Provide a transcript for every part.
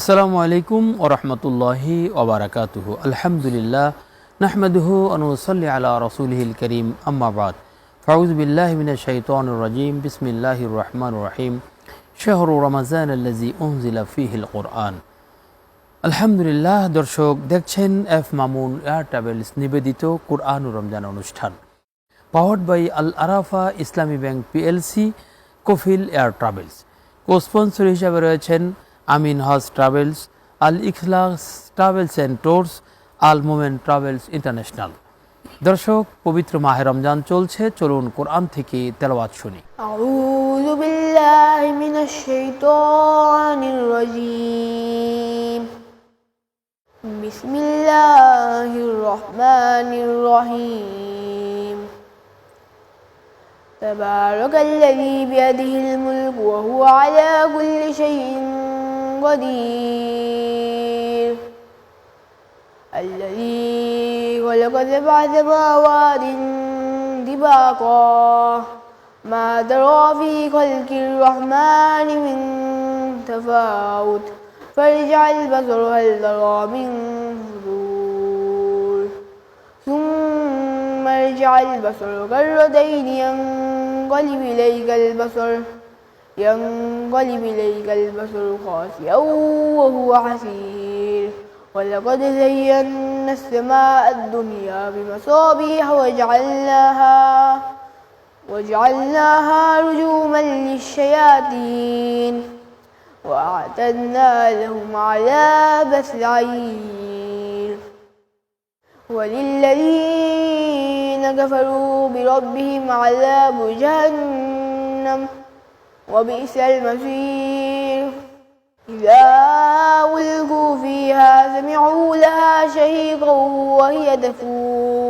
আসসালামু আলাইকুম ওরহমতুল্লাহি ওবরাকাতুহ আলহামদুলিল্লাহ নাহমদুহু অনুসল্লি আলা রসুলহিল করিম আম্মাবাদ ফাউজ বিল্লাহ মিন শৈতান রাজিম বিসমিল্লাহির রহমান রহিম শাহরু রমাজান আল্লাজি উনজিলা ফিহিল কোরআন আলহামদুলিল্লাহ, দর্শক, দেখছেন এফ মামুন এয়ার ট্রাভেলস নিবেদিত কোরআন রমজান অনুষ্ঠান। Powered by Al Arafah Islami bank PLC, Kafil air travels. Cosponsor হিসাবে রয়েছেন Amin Hajj travels, Al Ikhlas travels and tours, Al Momen travels international. দর্শক, পবিত্র মাহে রমজান চলছে, চলুন কোরআন থেকে তেলাওয়াত শুনি। আউযু বিল্লাহি মিনাশ শাইতানির রাজীম। بسم الله الرحمن الرحيم. تبارك الذي بيده الملك وهو على كل شيء قدير. الذي خلق سبع سماوات طباقا ما ترى في خلق الرحمن من تفاوت. فارجع البصر هل ترى من فطور ثم ارجع البصر كرتين ينقلب إليك البصر ينقلب إليك البصر خاسئا وهو حسير. ولقد زينا السماء الدنيا بمصابيح وجعلناها وجعلناها رجوما للشياطين. وأعتدنا لهم عذاب السعير وللذين كفروا بربهم عذاب جهنم وبئس المصير. إذا ألقوا فيها سمعوا لها شهيقا وهي تفور.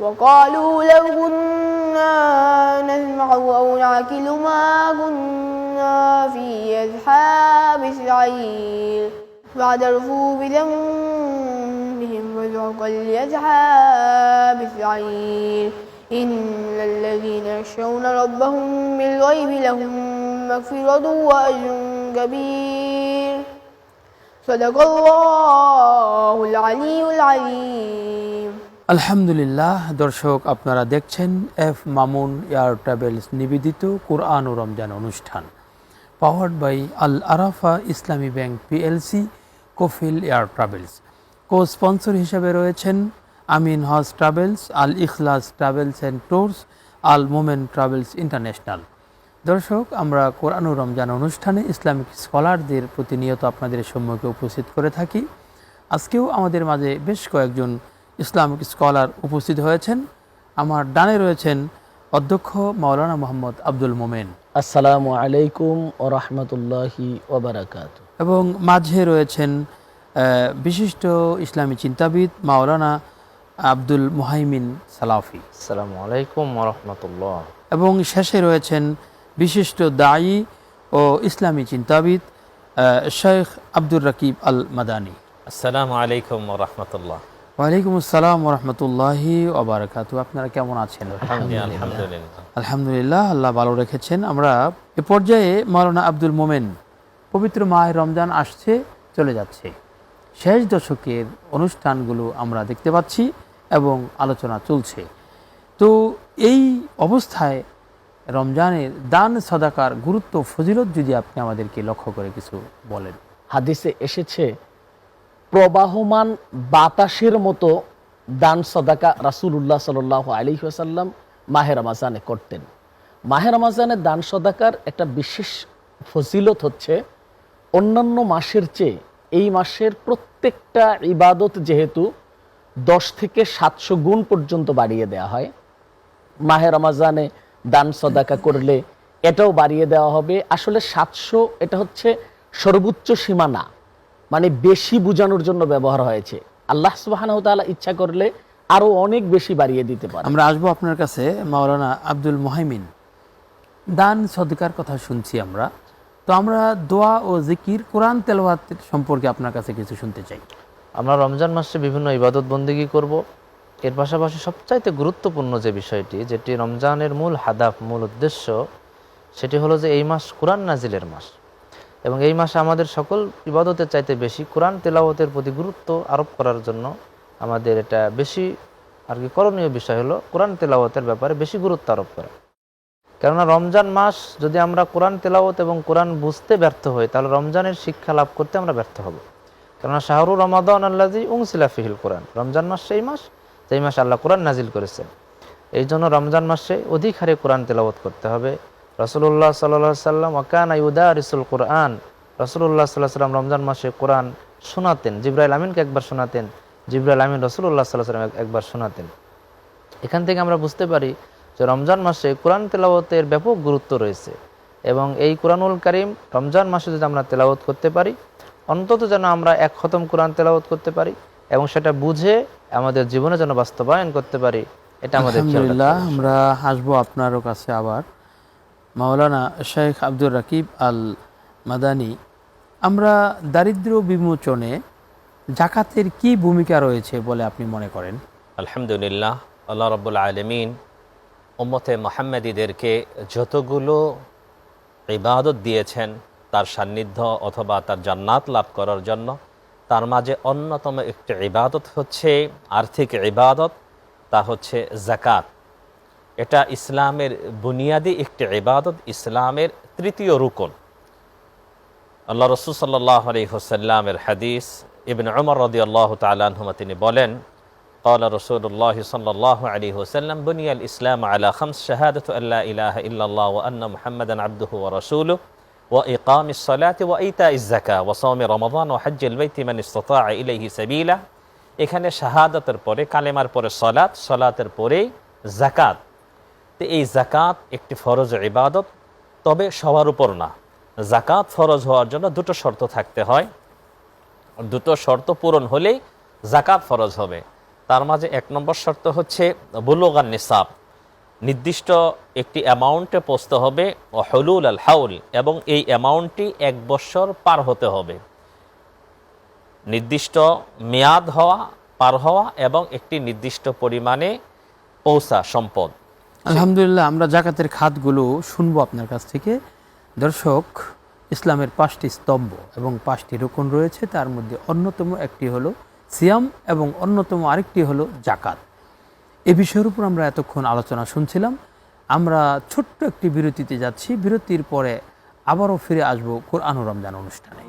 وقالوا لو كنا نسمع أو نعقل ما كنا في أصحاب السعير. فاعترفوا بذنبهم فذوقا لأصحاب السعير. إن الذين يخشون ربهم بالغيب لهم مغفرة وأجر كبير. صدق الله العلي العليم আলহামদুলিল্লাহ, দর্শক, আপনারা দেখছেন এফ মামুন এয়ার ট্রাভেলস নিবেদিত কোরআন ও রমজান অনুষ্ঠান। Powered by Al Arafah Islami bank PLC, Kafil air travels. Cosponsor হিসেবে রয়েছেন Amin Hajj travels, Al Ikhlas travels and tours, Al Momen travels international. দর্শক, আমরা কোরআন ও রমজান অনুষ্ঠানে ইসলামিক স্কলারদের প্রতিনিয়ত আপনাদের সম্মুখে উপস্থিত করে থাকি। আজকেও আমাদের মাঝে বেশ কয়েকজন ইসলামিক স্কলার উপস্থিত হয়েছেন। আমার ডানে রয়েছেন অধ্যক্ষ মাওলানা মোহাম্মদ আব্দুল মোমেন। আসসালামু আলাইকুম ও রহমতুল্লাহি ওবরাকাত এবং মাঝে রয়েছেন বিশিষ্ট ইসলামী চিন্তাবিদ মাওলানা আব্দুল মুহাইমিন সালাফি। আসসালামু আলাইকুম ও রহমতুল্লাহ। এবং শেষে রয়েছেন বিশিষ্ট দায়ী ও ইসলামী চিন্তাবিদ শেখ আব্দুর রাকিব আল মাদানী আসসালামু আলাইকুম রহমতুল্লাহ। ওয়ালাইকুম আসসালাম রহমতুল্লাহি ওবরাকাতু আপনারা কেমন আছেন? আলহামদুলিল্লাহ আলহামদুলিল্লাহ। আল্লাহ ভালো রেখেছেন। আমরা এ পর্যায়ে মাওলানা আব্দুল মোমেন পবিত্র মাহে রমজান আসছে চলে যাচ্ছে। শেষ দশকের অনুষ্ঠানগুলো আমরা দেখতে পাচ্ছি এবং আলোচনা চলছে। তো এই অবস্থায় রমজানের দান সদাকার গুরুত্ব ফজিলত যদি আপনি আমাদেরকে লক্ষ্য করে কিছু বলেন। হাদিসে এসেছে প্রবাহমান বাতাসের মতো দান সদাকা রাসুল্লাহ সাল আলী আসাল্লাম মাহের রমাজানে করতেন। মাহের রমাজানে দান সদাকার একটা বিশেষ ফজিলত হচ্ছে, অন্যান্য মাসের চেয়ে এই মাসের প্রত্যেকটা ইবাদত যেহেতু দশ থেকে সাতশো গুণ পর্যন্ত বাড়িয়ে দেওয়া হয়, মাহে রমাজানে দান সদাকা করলে এটাও বাড়িয়ে দেওয়া হবে। আসলে সাতশো এটা হচ্ছে সর্বোচ্চ সীমানা। মানে বেশি বোঝানোর জন্য ব্যবহার হয়েছে। আল্লাহ সুবাহ ইচ্ছা করলে আরও অনেক বেশি বাড়িয়ে দিতে পারে। আমরা আসব আপনার কাছে মাওলানা আব্দুল মোহাইমিন। দান সদকার কথা শুনছি আমরা। তো আমরা দোয়া ও জিকির কোরআন তেলাওয়াত সম্পর্কে আপনার কাছে কিছু শুনতে চাই। আমরা রমজান মাসে বিভিন্ন ইবাদত বন্দিগি করব। এর পাশাপাশি সবচাইতে গুরুত্বপূর্ণ যে বিষয়টি যেটি রমজানের মূল হাদাফ মূল উদ্দেশ্য সেটি হলো যে এই মাস কোরআন নাজিলের মাস। এবং এই মাসে আমাদের সকল ইবাদতের চাইতে বেশি কোরআন তেলাওয়াতের প্রতি গুরুত্ব আরোপ করার জন্য আমাদের এটা বেশি আর কি করণীয় বিষয় হলো কোরআন তেলাওয়াতের ব্যাপারে বেশি গুরুত্ব আরোপ করা। কেননা রমজান মাস যদি আমরা কোরআন তেলাওয়াত এবং কোরআন বুঝতে ব্যর্থ হই, তাহলে রমজানের শিক্ষা লাভ করতে আমরা ব্যর্থ হব। কেননা শাহরু রমাদান আল্লাজি উংসিলা ফিহিল কোরআন। রমজান মাস সেই মাস, যেই মাসে আল্লাহ কোরআন নাজিল করেছেন। এই জন্য রমজান মাসে অধিক হারে কোরআন তেলাওয়াত করতে হবে। রসুল্লাহ সাল্লাহ সাল্লাম ওয়াকান ইউদা রিসুল কোরআন। রসুল্লাহ সাল্লাহ সাল্লাম রমজান মাসে কোরআন শোনাতেন। জিব্রাইল আমিনকে একবার শোনাতেন। জিব্রাইল আমিন রসুল্লাহ সাল্লাহ সাল্লাম একবার শোনাতেন। এখান থেকে আমরা বুঝতে পারি যে রমজান মাসে কোরআন তেলাওয়াতের ব্যাপক গুরুত্ব রয়েছে এবং এই কোরআনুল করিম রমজান মাসে যদি আমরা তেলাওয়াত করতে পারি, অন্তত যেন আমরা এক খতম কোরআন তেলাওয়াত করতে পারি এবং সেটা বুঝে আমাদের জীবনে যেন বাস্তবায়ন করতে পারি, এটা আমাদের। আমরা আসব আপনারও কাছে আবার। মাওলানা শেখ আব্দুর রাকিব আল মাদানি আমরা দারিদ্র বিমোচনে জাকাতের কি ভূমিকা রয়েছে বলে আপনি মনে করেন? আলহামদুলিল্লাহ, আল্লাহ রব্বুল আলমিন উম্মতে মোহাম্মদীদেরকে যতগুলো ইবাদত দিয়েছেন, তার সান্নিধ্য অথবা তার জান্নাত লাভ করার জন্য, তার মাঝে অন্যতম একটি ইবাদত হচ্ছে আর্থিক ইবাদত, তা হচ্ছে জাকাত এটা ইসলামের বুনিয়াদি একটি ইবাদত ইসলামের তৃতীয় রুকন আল্লাহ রসুল সাল্লাহ আলী হোসাল্লামের হাদিস ইবিন উমর রদি আল্লাহ তালুমা তিনি বলেন قال رسول الله صلى الله عليه وسلم بني الإسلام على خمس شهادة أن لا إله إلا الله وأن محمدا عبده ورسوله وإقام الصلاة وإيتاء الزكاة وصوم رمضان وحج البيت من استطاع إليه سبيلا এখানে শাহাদাতের পরে কালেমার পরে সলাৎ সলাতের পরে জাকাত তো এই জাকাত একটি ফরজ ইবাদত, তবে সবার উপর না। জাকাত ফরজ হওয়ার জন্য দুটো শর্ত থাকতে হয়। দুটো শর্ত পূরণ হলেই জাকাত ফরজ হবে। তার মাঝে এক নম্বর শর্ত হচ্ছে বুলুগান নিসাব। নির্দিষ্ট একটি অ্যামাউন্টে পৌঁছতে হবে হলুল আল হাউল, এবং এই অ্যামাউন্টটি এক বছর পার হতে হবে। নির্দিষ্ট মেয়াদ হওয়া, পার হওয়া এবং একটি নির্দিষ্ট পরিমাণে পৌঁছা সম্পদ। আলহামদুলিল্লাহ আমরা জাকাতের খাতগুলো শুনব আপনার কাছ থেকে দর্শক ইসলামের পাঁচটি স্তম্ভ এবং পাঁচটি রোকন রয়েছে তার মধ্যে অন্যতম একটি হলো সিয়াম এবং অন্যতম আরেকটি হলো জাকাত এ বিষয়ের উপর আমরা এতক্ষণ আলোচনা শুনছিলাম আমরা ছোট্ট একটি বিরতিতে যাচ্ছি বিরতির পরে আবারও ফিরে আসব কোরআন রমজান অনুষ্ঠানে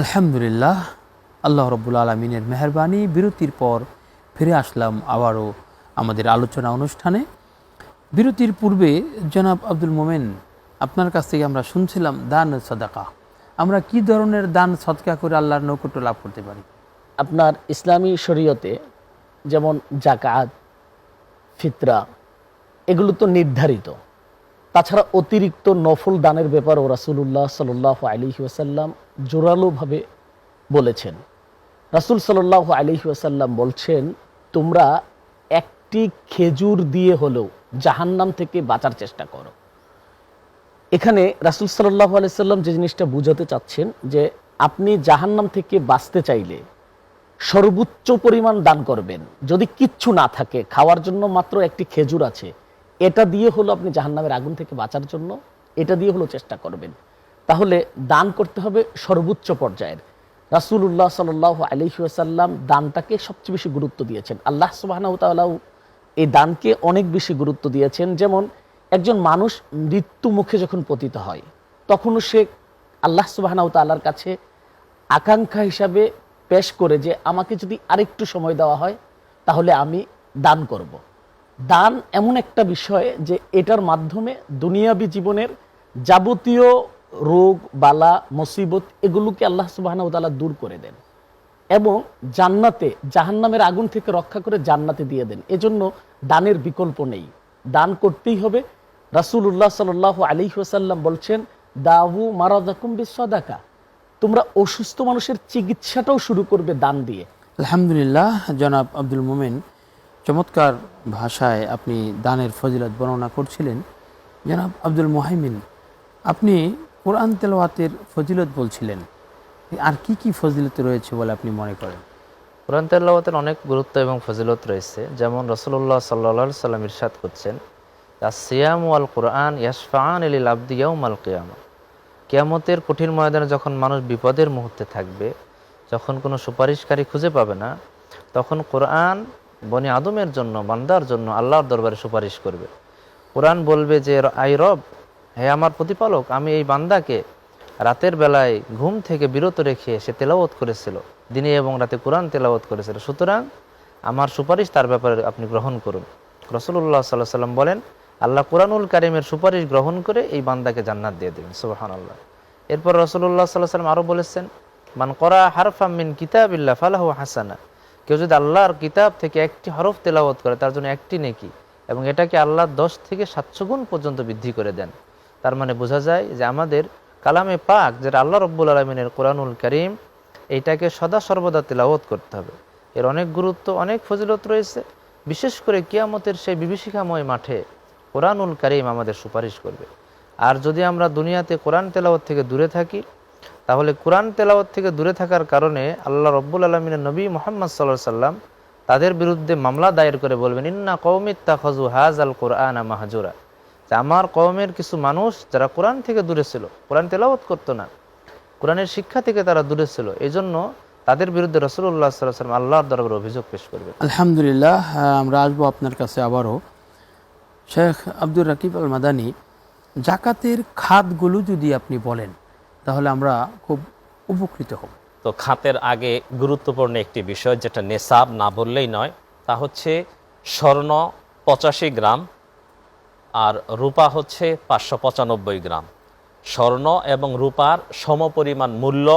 আলহামদুলিল্লাহ, আল্লাহ রব্বুল আলমিনের মেহরবানি, বিরতির পর ফিরে আসলাম আবারও আমাদের আলোচনা অনুষ্ঠানে। বিরতির পূর্বে জনাব আব্দুল মোমেন, আপনার কাছ থেকে আমরা শুনছিলাম দান সদাকা। আমরা কি ধরনের দান সদকা করে আল্লাহর নৈকট্য লাভ করতে পারি? আপনার ইসলামী শরীয়তে যেমন জাকাত, ফিতরা, এগুলো তো নির্ধারিত। তাছাড়া অতিরিক্ত নফল দানের ব্যাপারও রাসুল্লাহ সাল্লাহ আলী ওয়াসাল্লাম জোরালোভাবে বলেছেন। রাসুল সাল্লাহ আলী ওয়াসাল্লাম বলছেন, তোমরা একটি খেজুর দিয়ে হলেও জাহান্নাম থেকে বাঁচার চেষ্টা করো। এখানে রাসুল সাল্লাহ আলাইসাল্লাম যে জিনিসটা বুঝাতে চাচ্ছেন, যে আপনি জাহান্নাম থেকে বাঁচতে চাইলে সর্বোচ্চ পরিমাণ দান করবেন। যদি কিচ্ছু না থাকে, খাওয়ার জন্য মাত্র একটি খেজুর আছে এটা দিয়ে হলো আপনি জাহান্নামের আগুন থেকে বাঁচার জন্য, এটা দিয়ে হলো চেষ্টা করবেন। তাহলে দান করতে হবে সর্বোচ্চ পর্যায়ের। রাসুল্লাহ সাল আলহিউসাল্লাম দানটাকে সবচেয়ে বেশি গুরুত্ব দিয়েছেন। আল্লাহ সুবাহ এই দানকে অনেক বেশি গুরুত্ব দিয়েছেন। যেমন একজন মানুষ মৃত্যু মুখে যখন পতিত হয়, তখনও সে আল্লাহ সুবাহ তাল্লার কাছে আকাঙ্ক্ষা হিসাবে পেশ করে যে, আমাকে যদি আরেকটু সময় দেওয়া হয়, তাহলে আমি দান করব। দান এমন একটা বিষয় যে এটার মাধ্যমে দুনিয়াবী জীবনের যাবতীয় রোগ, বালা, মুসিবত এগুলোকে আল্লাহ সুবাহ দূর করে দেন এবং জান্নাতে, জাহান্নামের আগুন থেকে রক্ষা করে জান্নাতে দিয়ে দেন। এজন্য দানের বিকল্প নেই। দান করতেই হবে। রাসূলুল্লাহ সাল্লাহ আলী ওসাল্লাম বলছেন দাহু মারাদাকুম বিসদাকা তোমরা অসুস্থ মানুষের চিকিৎসাটাও শুরু করবে দান দিয়ে। আলহামদুলিল্লাহ, জনাব আব্দুল মোমেন। চমৎকার ভাষায় আপনি দানের ফজিলত বর্ণনা করছিলেন। জনাব আব্দুল মোহাইমিন, আপনি কোরআন তেলাওয়াতের ফজিলত বলছিলেন। আর কি কি ফজিলত রয়েছে বলে আপনি মনে করেন? কোরআন তেলাওয়াতের অনেক গুরুত্ব এবং ফজিলত রয়েছে। যেমন রসুল্লাহ সাল্লা সাল্লাম ইরশাদ করছেন সিয়াম ওয়াল কোরআন ইয়াসফান এলিল আব্দিয়াউম আল কিয়ামা। কিয়ামতের কঠিন ময়দানে যখন মানুষ বিপদের মুহূর্তে থাকবে, যখন কোনো সুপারিশকারী খুঁজে পাবে না, তখন কোরআন বনি আদমের জন্য, বান্দার জন্য আল্লাহর দরবারে সুপারিশ করবে। কোরআন বলবে যে, আই রব, হে আমার প্রতিপালক, আমি এই বান্দাকে রাতের বেলায় ঘুম থেকে বিরত রেখে সে তেলাওত করেছিল, দিনে এবং রাতে কোরআন তেলাওয়াত করেছিল। সুতরাং আমার সুপারিশ তার ব্যাপারে আপনি গ্রহণ করুন। রসুল্লাহ সাল্লাহ সাল্লাম বলেন, আল্লাহ কোরআনুল কারিমের সুপারিশ গ্রহণ করে এই বান্দাকে জান্নাত দিয়ে দেবেন। সুবাহান আল্লাহ এরপর রসুল্লাহ সাল্লাহ সাল্লাম আরও বলেছেন, মান করা হারফাম মিন কিতাবিল্লাহ ফালাহু হাসানা। কেউ যদি আল্লাহর কিতাব থেকে একটি হরফ তেলাওয়াত করে, তার জন্য একটি নেকি, এবং এটাকে আল্লাহ দশ থেকে সাতশো গুণ পর্যন্ত বৃদ্ধি করে দেন। তার মানে বোঝা যায় যে আমাদের কালামে পাক, যেটা আল্লাহ রব্বুল আলমিনের কোরআনুল করিম এইটাকে সদা সর্বদা তেলাওয়াত করতে হবে। এর অনেক গুরুত্ব, অনেক ফজিলত রয়েছে। বিশেষ করে কিয়ামতের সেই বিভীষিকাময় মাঠে কোরআনুল করিম আমাদের সুপারিশ করবে। আর যদি আমরা দুনিয়াতে কোরআন তেলাওয়াত থেকে দূরে থাকি তাহলে কোরআন তেলাওয়াত থেকে দূরে থাকার কারণে আল্লাহ রব্বুল আলমিনের নবী মোহাম্মদ সাল্লাহ সাল্লাম তাদের বিরুদ্ধে মামলা দায়ের করে বলবেন, ইন্না কৌমিত্তা খজু হাজ আল কোরআন মাহাজুরা। যে আমার কওমের কিছু মানুষ যারা কোরআন থেকে দূরে ছিল, কোরআন তেলাওয়াত করতো না, কোরআনের শিক্ষা থেকে তারা দূরে ছিল এই জন্য তাদের বিরুদ্ধে রসুল্লাহ সাল্লাম আল্লাহর দরবার অভিযোগ পেশ করবে আলহামদুলিল্লাহ আমরা আসব আপনার কাছে আবারও। শেখ আব্দুর রাকিব আল মাদানী জাকাতের খাতগুলো যদি আপনি বলেন তাহলে আমরা খুব উপকৃত হব। তো খাতের আগে গুরুত্বপূর্ণ একটি বিষয়, যেটা নেশাব না বললেই নয়, তা হচ্ছে স্বর্ণ পঁচাশি গ্রাম আর রূপা হচ্ছে পাঁচশো পঁচানব্বই গ্রাম। স্বর্ণ এবং রূপার সমপরিমাণ মূল্য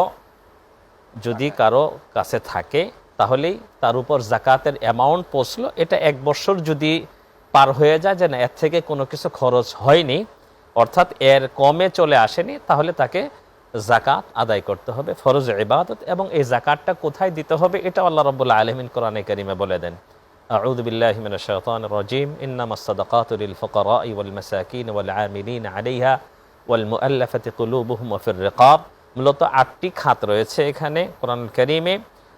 যদি কারও কাছে থাকে, তাহলেই তার উপর জাকাতের অ্যামাউন্ট পৌঁছলো। এটা এক বছর যদি পার হয়ে যায় যে না এর থেকে কোনো কিছু খরচ হয়নি, অর্থাৎ এর কমে চলে আসেনি, তাহলে তাকে জাকাত আদায় করতে হবে ফরজ ইবাদত এবং এই জাকাতটা কোথায় দিতে হবে এটা আল্লাহ রব্বুল্লাহ আলমিন কোরআনে করিমে বলে দেন أعوذ بالله من الشيطان الرجيم إنما الصدقات للفقراء والمساكين والعاملين عليها والمؤلفة قلوبهم وفي الرقاب মূলত আটটি খাত রয়েছে এখানে কোরআন করিমে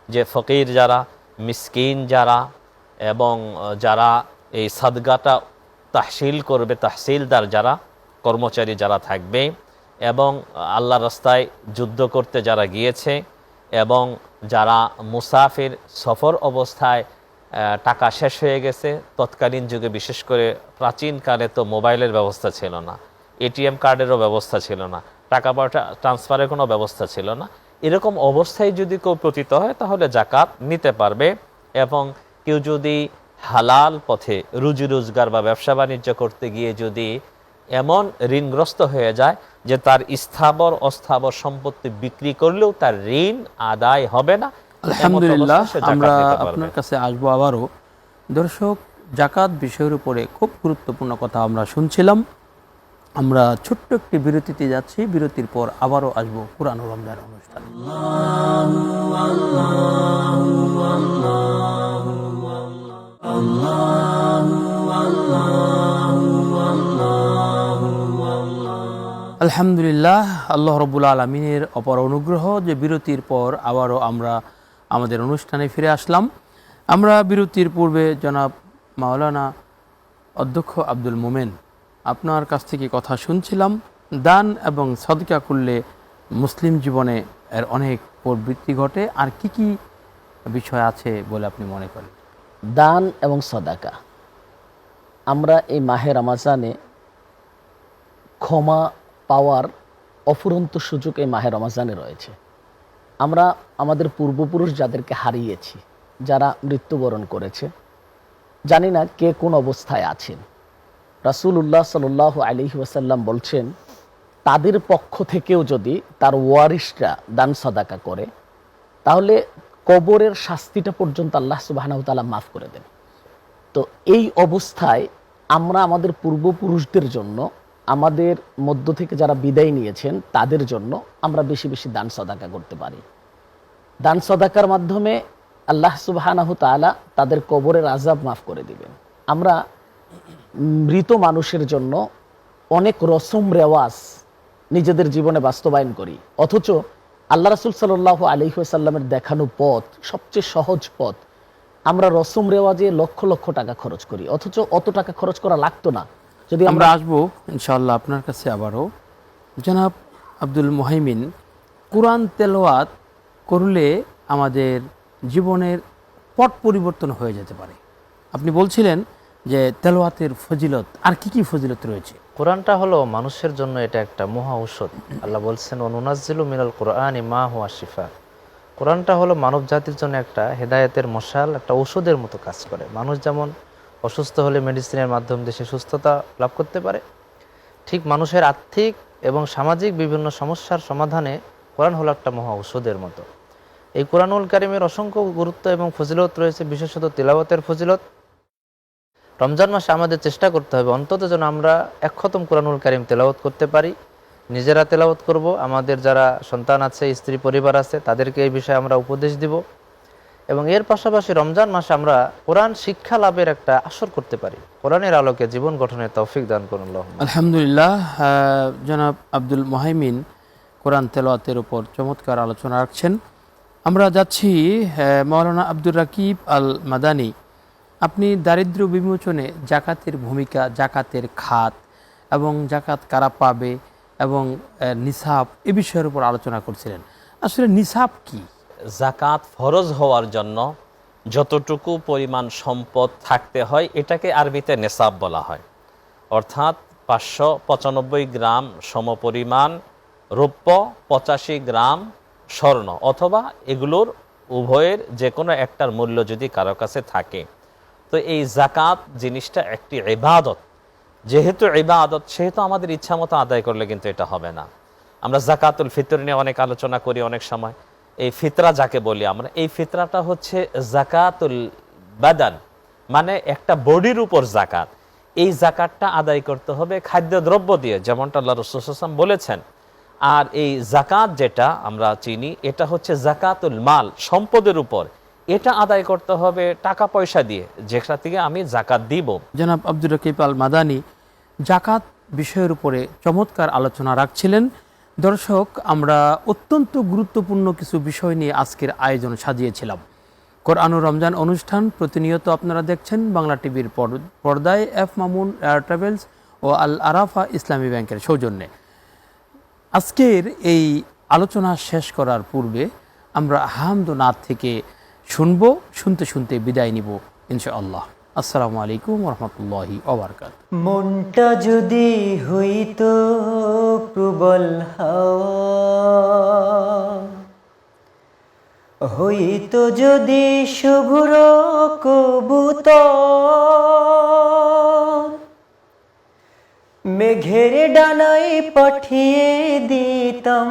যে ফকির যারা মিসকিন যারা এবং আহ, যারা এই সাদগাটা তাহসিল করবে তাহসিলদার যারা কর্মচারী যারা থাকবে এবং আল্লাহ রাস্তায় যুদ্ধ করতে যারা গিয়েছে এবং যারা মুসাফির সফর অবস্থায় টাকা শেষ হয়ে গেছে, তৎকালীন যুগে বিশেষ করে প্রাচীনকালে তো মোবাইলের ব্যবস্থা ছিল না, এটিএম কার্ডেরও ব্যবস্থা ছিল না, টাকা পয়সা ট্রান্সফারের কোনো ব্যবস্থা ছিল না। এরকম অবস্থায় যদি কেউ পতিত হয়, তাহলে জাকাত নিতে পারবে এবং কেউ যদি হালাল পথে রুজি রোজগার বা ব্যবসা বাণিজ্য করতে গিয়ে যদি এমন ঋণগ্রস্ত হয়ে যায় যে তার স্থাবর অস্থাবর সম্পত্তি বিক্রি করলেও তার ঋণ আদায় হবে না আলহামদুলিল্লাহ আমরা আপনার কাছে আসব আবারও দর্শক জাকাত বিষয়ের উপরে খুব গুরুত্বপূর্ণ কথা আমরা শুনছিলাম আমরা ছোট্ট একটি বিরতিতে যাচ্ছি বিরতির পর আবারও আসব কোরআন রমজান অনুষ্ঠান আলহামদুলিল্লাহ, আল্লাহ রবুল আলমিনের অপর অনুগ্রহ যে বিরতির পর আবারও আমরা আমাদের অনুষ্ঠানে ফিরে আসলাম। আমরা বিরতির পূর্বে জনাব মাওলানা অধ্যক্ষ আব্দুল মোমেন আপনার কাছ থেকে কথা শুনছিলাম। দান এবং সদকা করলে মুসলিম জীবনে এর অনেক প্রবৃত্তি ঘটে। আর কি কি বিষয় আছে বলে আপনি মনে করেন? দান এবং সদাকা। আমরা এই মাহের রমাজানে ক্ষমা পাওয়ার অফুরন্ত সুযোগ এই মাহের রমাজানে রয়েছে। আমরা আমাদের পূর্বপুরুষ যাদেরকে হারিয়েছি, যারা মৃত্যুবরণ করেছে, জানি না কে কোন অবস্থায় আছেন। রাসূলুল্লাহ সাল্লাহ আলহি ওয়াসাল্লাম বলছেন, তাদের পক্ষ থেকেও যদি তার ওয়ারিসরা দান সাদাকা করে, তাহলে কবরের শাস্তিটা পর্যন্ত আল্লাহ সুবাহ তালা মাফ করে দেন। তো এই অবস্থায় আমরা আমাদের পূর্বপুরুষদের জন্য আমাদের মধ্য থেকে যারা বিদায় নিয়েছেন, তাদের জন্য আমরা বেশি বেশি দান সদাকা করতে পারি। দান সদাকার মাধ্যমে আল্লাহ সুবাহানাহ তাআলা তাদের কবরের আজাব মাফ করে দিবেন। আমরা মৃত মানুষের জন্য অনেক রসম রেওয়াজ নিজেদের জীবনে বাস্তবায়ন করি। অথচ আল্লাহ রাসুল সাল্লাহ আলহিহাসাল্লামের দেখানো পথ, সবচেয়ে সহজ পথ, আমরা রসম রেওয়াজে লক্ষ লক্ষ টাকা খরচ করি। অথচ অত টাকা খরচ করা লাগতো না। যদি আমরা আসব ইনশাল্লাহ আপনার কাছে আবারও। জনাব আব্দুল মুহাইমিন কোরআন তেলাওয়াত করলে আমাদের জীবনের পট পরিবর্তন হয়ে যেতে পারে। আপনি বলছিলেন যে তেলাওয়াতের ফজিলত আর কি কি ফজিলত রয়েছে? কোরআনটা হলো মানুষের জন্য এটা একটা মহা ঔষধ। আল্লাহ বলছেন অনুনাজিলু মিনাল কোরআন মা হুয়া শিফা। কোরআনটা হলো মানব জাতির জন্য একটা হেদায়েতের মশাল একটা ঔষধের মতো কাজ করে। মানুষ যেমন অসুস্থ হলে মেডিসিনের মাধ্যম সে সুস্থতা লাভ করতে পারে। ঠিক মানুষের আর্থিক এবং সামাজিক বিভিন্ন সমস্যার সমাধানে কোরআন হলো একটা মহা ঔষধের মতো। এই কোরআনুল কারিমের অসংখ্য গুরুত্ব এবং ফজিলত রয়েছে, বিশেষত তিলাওয়াতের ফজিলত। রমজান মাসে আমাদের চেষ্টা করতে হবে, অন্তত যেন আমরা এক খতম কোরআনুল কারিম তেলাওয়াত করতে পারি। নিজেরা তেলাওয়াত করব, আমাদের যারা সন্তান আছে, স্ত্রী পরিবার আছে, তাদেরকে এই বিষয়ে আমরা উপদেশ দিব। এবং এর পাশাপাশি রমজান মাসে আমরা কোরআন শিক্ষা লাভের একটা আসর করতে পারি। কোরআনের আলোকে জীবন গঠনের তৌফিক দান করুন আলহামদুলিল্লাহ জনাব আব্দুল মুহাইমিন কোরআন তেলাওয়াতের উপর চমৎকার আলোচনা রাখছেন। আমরা যাচ্ছি মৌলানা আব্দুর রাকিব আল মাদানি আপনি দারিদ্র্য বিমোচনে জাকাতের ভূমিকা, জাকাতের খাত এবং জাকাত কারা পাবে এবং নিসাব এ বিষয়ের উপর আলোচনা করছিলেন। আসলে নিসাব কি? জাকাত ফরজ হওয়ার জন্য যতটুকু পরিমাণ সম্পদ থাকতে হয়, এটাকে আরবিতে নেসাব বলা হয়। অর্থাৎ পাঁচশো পঁচানব্বই গ্রাম সমপরিমাণ রৌপ্য, পঁচাশি গ্রাম স্বর্ণ, অথবা এগুলোর উভয়ের যে কোনো একটার মূল্য যদি কারও কাছে থাকে। তো এই জাকাত জিনিসটা একটি ইবাদত। যেহেতু ইবাদত, সেহেতু আমাদের ইচ্ছা মতো আদায় করলে কিন্তু এটা হবে না। আমরা জাকাতুল ফিতর নিয়ে অনেক আলোচনা করি অনেক সময়। এই ফিতরা যাকে বলি আমরা, এই ফিতরাটা হচ্ছে জাকাতুল বাদান মানে একটা বডির উপর জাকাত। এই জাকাতটা আদায় করতে হবে খাদ্যদ্রব্য দিয়ে, যেমনটা আল্লাহ রসুলাম বলেছেন। আর এই জাকাত যেটা আমরা চিনি, এটা হচ্ছে জাকাতুল মাল, সম্পদের উপর। এটা আদায় করতে হবে টাকা পয়সা দিয়ে যেটা থেকে আমি জাকাত দিব। জনাব আব্দুর রকিব আল মাদানি জাকাত বিষয়ের উপরে চমৎকার আলোচনা রাখছিলেন। দর্শক, আমরা অত্যন্ত গুরুত্বপূর্ণ কিছু বিষয় নিয়ে আজকের আয়োজন সাজিয়েছিলাম। কোরআন রমজান অনুষ্ঠান প্রতিনিয়ত আপনারা দেখছেন বাংলা টিভির পর্দায় এফ মামুন এয়ার ট্রাভেলস ও আল আরাফা ইসলামী ব্যাংকের সৌজন্যে। আজকের এই আলোচনা শেষ করার পূর্বে আমরা হামদোনাথ থেকে শুনব, শুনতে শুনতে বিদায় নিব, ইনশাআল্লাহ। আসসালামু আলাইকুম রহমতুল্লাহি ওবরকাত। মনটা যদি হইতো প্রবল হইতো যদি শুভ্র কবুত মেঘের ডানাই পাঠিয়ে দিতাম,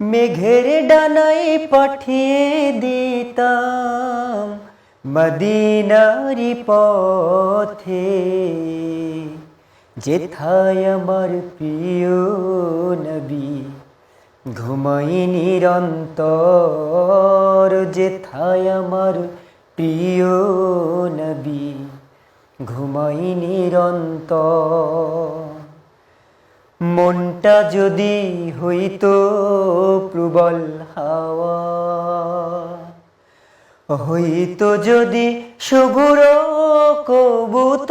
মেঘের ডানাই পাঠিয়ে দিতাম মদিনারি পথে, যেথায় আমার প্রিয় নবী, ঘুমাই নিরন্তর, যেথায় আমার প্রিয় নবী, ঘুমাই নিরন্তর। মনটা যদি হইতো প্রবল হাওয়া হইতো যদি শুভ্র কবুত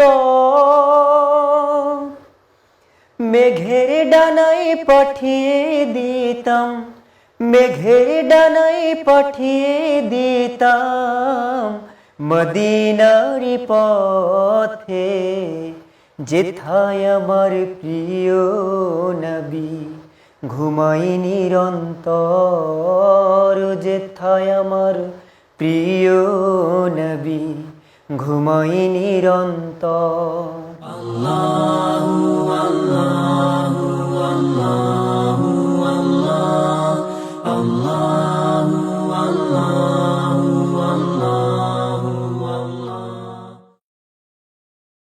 মেঘের ডানাই পাঠিয়ে দিতাম, মেঘের ডানাই পাঠিয়ে দিতাম মদিনারি পথে, যেথায় আমার প্রিয় নবী ঘুমাই নিরন্তর, যেথায় আমার প্রিয় নবী ঘুমাই নিরন্ত আল্লাহ আল্লাহ আল্লাহ।